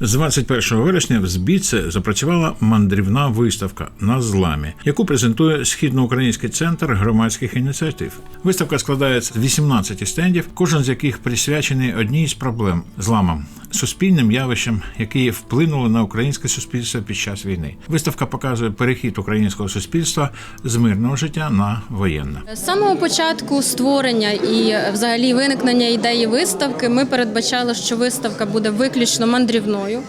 З 21 вересня в Збіце запрацювала мандрівна виставка на зламі, яку презентує східноукраїнський центр громадських ініціатив. Виставка складається з 18 стендів, кожен з яких присвячений одній з проблем зламам. Суспільним явищам, які вплинули на українське суспільство під час війни, виставка показує перехід українського суспільства з мирного життя на воєнне. З самого початку створення і взагалі виникнення ідеї виставки ми передбачали, що виставка буде виключно мандрівною. apoio.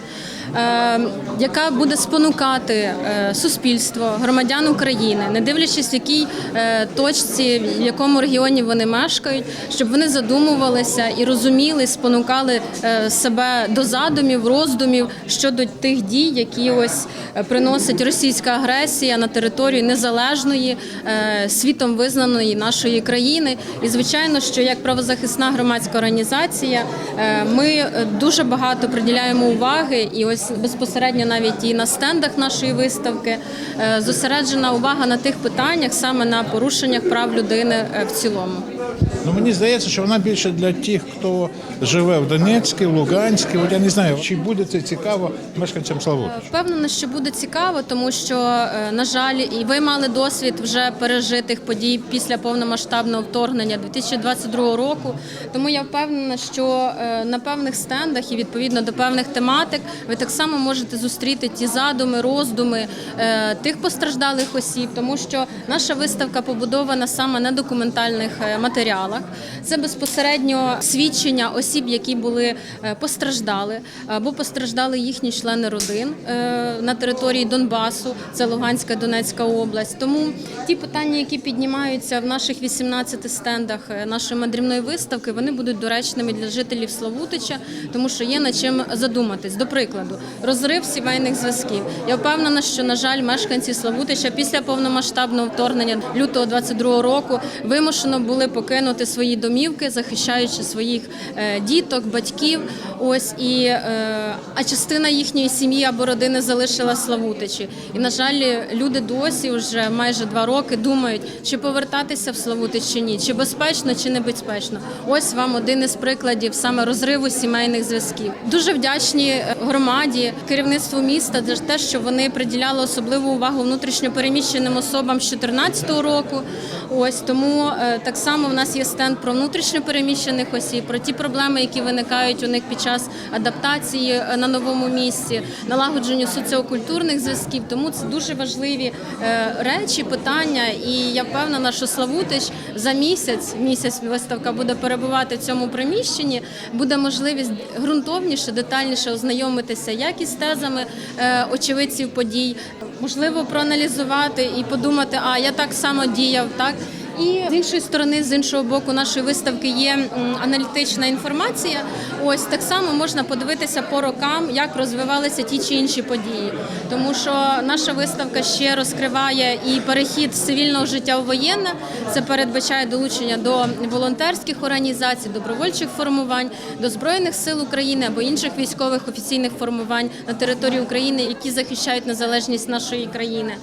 Яка буде спонукати е, суспільство, громадян України, не дивлячись, в якій е, точці, в якому регіоні вони мешкають, щоб вони задумувалися і розуміли, спонукали е, себе до задумів, роздумів щодо тих дій, які ось приносить російська агресія на територію незалежної, світом визнаної нашої країни. І звичайно, що як правозахисна громадська організація, ми дуже багато приділяємо уваги, і ось безпосередньо навіть і на стендах нашої виставки е, зосереджена увага на тих питаннях, саме на порушеннях прав людини е, в цілому. Ну мені здається, що вона більше для тих, хто живе в Донецьку, в Луганську. От я не знаю, чи буде це цікаво мешканцям Славутича. Впевнена, що буде цікаво, тому що, е, на жаль, і ви мали досвід вже пережитих подій після повномасштабного вторгнення 2022 року. Тому я впевнена, що е, на певних стендах і відповідно до певних тематик ви так само можете зустріти ті задуми, роздуми е, тих постраждалих осіб, тому що наша виставка побудована саме на документальних е, матеріалах. Це безпосередньо свідчення осіб, які були е, постраждали або постраждали їхні члени родин е, на території Донбасу, це Луганська Донецька область. Тому ті питання, які піднімаються в наших 18 стендах е, нашої мандрівної виставки, вони будуть доречними для жителів Славутича, тому що є над чим задуматись. До прикладу, розрив сімейних зв'язків. Я впевнена, що на жаль, мешканці Славутича після повномасштабного вторгнення лютого 22 року вимушено були покинути свої домівки, захищаючи своїх е, діток, батьків. Ось і е, а частина їхньої сім'ї або родини залишила Славутичі. І на жаль, люди досі вже майже два роки думають, чи повертатися в Славутич чи ні, чи безпечно, чи небезпечно. Ось вам один із прикладів саме розриву сімейних зв'язків. Дуже вдячні е, громаді, керівництву міста за те, що вони приділяли особливу увагу внутрішньопереміщеним особам з 2014 року. Ось тому е, так само в нас є стенд про внутрішньопереміщених осіб, про ті проблеми, які виникають у них під час адаптації е, на новому місці, налагодженню соціокультурних зв'язків. Тому це дуже важливі е, речі, питання. І я впевнена, що Славутич за місяць, місяць виставка буде перебувати в цьому приміщенні. Буде можливість ґрунтовніше, детальніше ознайомитися як із тезами очевидців подій, можливо, проаналізувати і подумати, а я так само діяв, так. І з іншої сторони, з іншого боку, нашої виставки є аналітична інформація. Ось так само можна подивитися по рокам, як розвивалися ті чи інші події. Тому що наша виставка ще розкриває і перехід цивільного життя в воєнне. Це передбачає долучення до волонтерських організацій, добровольчих формувань, до збройних сил України або інших військових офіційних формувань на території України, які захищають незалежність нашої країни.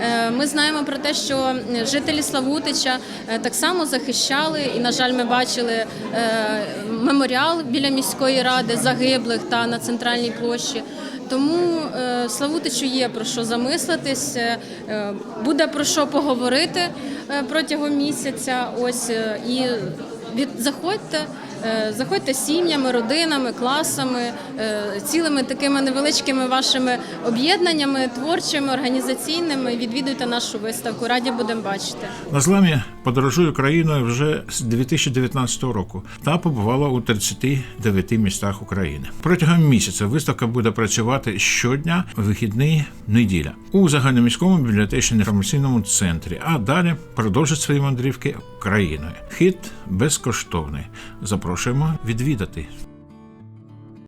Е, Ми знаємо про те, що жителі Славутича так само захищали, і, на жаль, ми бачили е, меморіал біля міської ради загиблих та на центральній площі. Тому е, Славутичу є про що замислитись, е, е, буде про що поговорити е, протягом місяця. Ось е, і від заходьте. Е, Заходьте сім'ями, родинами, класами, е, цілими такими невеличкими вашими об'єднаннями, творчими, організаційними. Відвідуйте нашу виставку. Раді будемо бачити. На зламі подорожує країною вже з 2019 року та побувала у 39 містах України. Протягом місяця виставка буде працювати щодня, вихідний неділя у загальноміському бібліотечно-інформаційному центрі. А далі продовжить свої мандрівки країною. Хід безкоштовний. Запрошуємо відвідати.